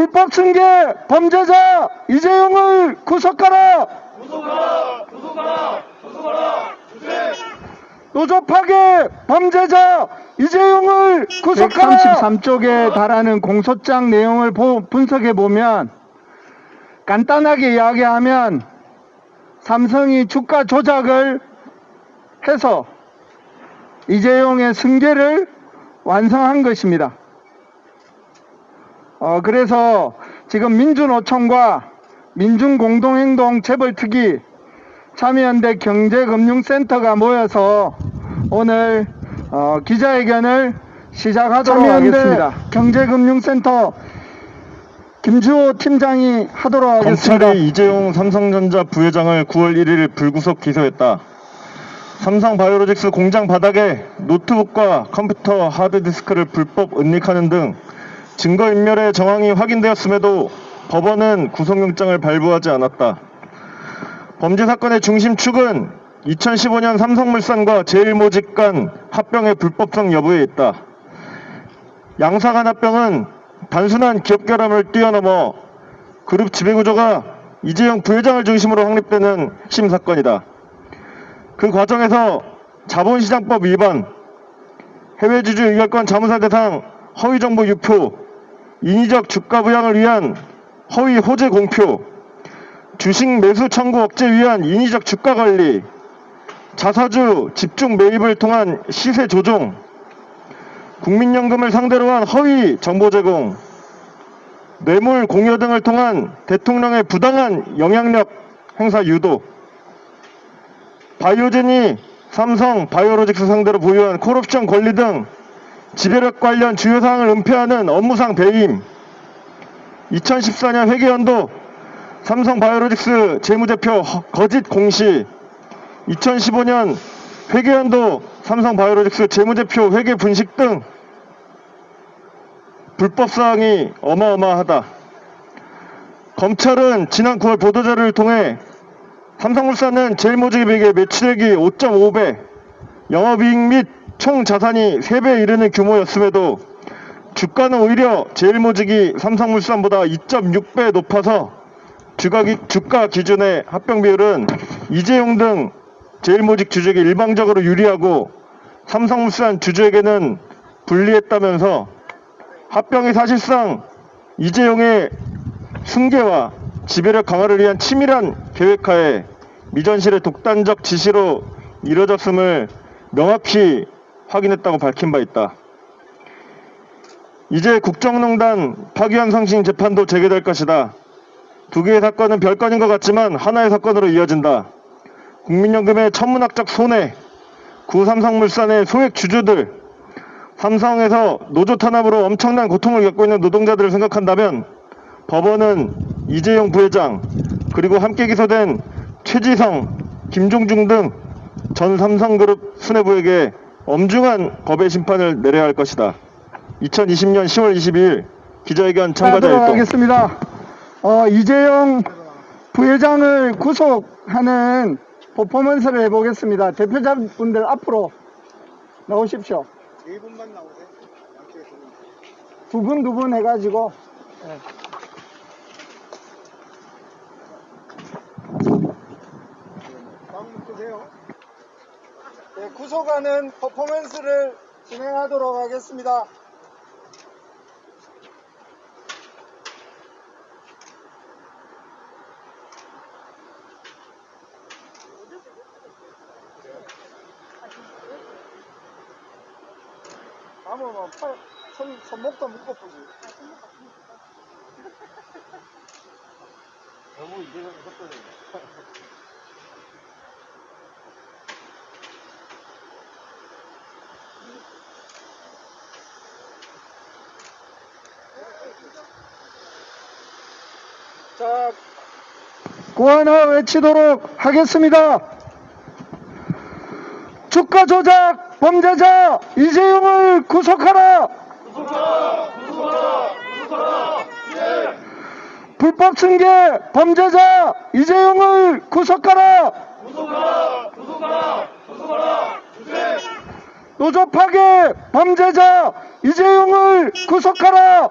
불법 승계 범죄자 이재용을 구속하라. 노조 파괴 범죄자 이재용을 구속하라. 133쪽에 달하는 공소장 내용을 보- 분석해 보면 간단하게 이야기하면 삼성이 주가 조작을 해서 이재용의 승계를 완성한 것입니다. 어, 그래서 지금 민주노총과 민중공동행동 재벌특위 참여연대 경제금융센터가 모여서 오늘 어, 기자회견을 시작하도록 하겠습니다. 경제금융센터 김주호 팀장이 하도록 하겠습니다. 검찰이 이재용 삼성전자 부회장을 9월 1일 불구속 기소했다. 삼성 바이오로직스 공장 바닥에 노트북과 컴퓨터 하드디스크를 불법 은닉하는 등 증거인멸의 정황이 확인되었음에도 법원은 구속영장을 발부하지 않았다. 범죄 사건의 중심축은 2015년 삼성물산과 제일모직 간 합병의 불법성 여부에 있다. 양사 간 합병은 단순한 기업 결함을 뛰어넘어 그룹 지배구조가 이재용 부회장을 중심으로 확립되는 핵심 사건이다. 그 과정에서 자본시장법 위반, 해외주주 의결권 자무사 대상 허위정보 유포, 인위적 주가 부양을 위한 허위 호재 공표, 주식 매수 청구 억제 위한 인위적 주가 관리, 자사주 집중 매입을 통한 시세 조종, 국민연금을 상대로 한 허위 정보 제공, 뇌물 공여 등을 통한 대통령의 부당한 영향력 행사 유도, 바이오젠이 삼성 바이오로직스 상대로 보유한 콜옵션 권리 등 지배력 관련 주요 사항을 은폐하는 업무상 배임, 2014년 회계연도 삼성 바이오로직스 재무제표 허- 거짓 공시, 2015년 회계연도 삼성 바이오로직스 재무제표 회계 분식 등 불법 사항이 어마어마하다. 검찰은 지난 9월 보도자료를 통해 삼성물산은 제일모직에게 매출액이 5.5배, 영업이익 및 총 자산이 3배에 이르는 규모였음에도 주가는 오히려 제일모직이 삼성물산보다 2.6배 높아서 주가, 기, 주가 기준의 합병 비율은 이재용 등 제일모직 주주에게 일방적으로 유리하고 삼성물산 주주에게는 불리했다면서 합병이 사실상 이재용의 승계와 지배력 강화를 위한 치밀한 계획하에 미전실의 독단적 지시로 이뤄졌음을 명확히 확인했다고 밝힌 바 있다. 이제 국정농단 파기환 상신 재판도 재개될 것이다. 두 개의 사건은 별건인 것 같지만 하나의 사건으로 이어진다. 국민연금의 천문학적 손해, 구삼성물산의 소액 주주들, 삼성에서 노조 탄압으로 엄청난 고통을 겪고 있는 노동자들을 생각한다면 법원은 이재용 부회장 그리고 함께 기소된 최지성, 김종중 등 전 삼성그룹 수뇌부에게 엄중한 법의 심판을 내려야 할 것이다. 2020년 10월 22일 기자회견 참가자 일동 하겠습니다. 어, 이재용 부회장을 구속하는 퍼포먼스를 해보겠습니다. 대표자분들 앞으로 나오십시오. 네 분만 나오세요. 양쪽에서. 두분 두 분 해가지고 다음 끄세요. 네, 구속하는 퍼포먼스를 진행하도록 하겠습니다. 아무 뭐 팔, 손, 손목도 묶어보지. 너무 이제는 헛소 고하나 외치도록 하겠습니다. 주가 조작 범죄자 이재용을 구속하라. 불법 승계 범죄자 이재용을 구속하라. 노조 파괴 범죄자 이재용을 구속하라.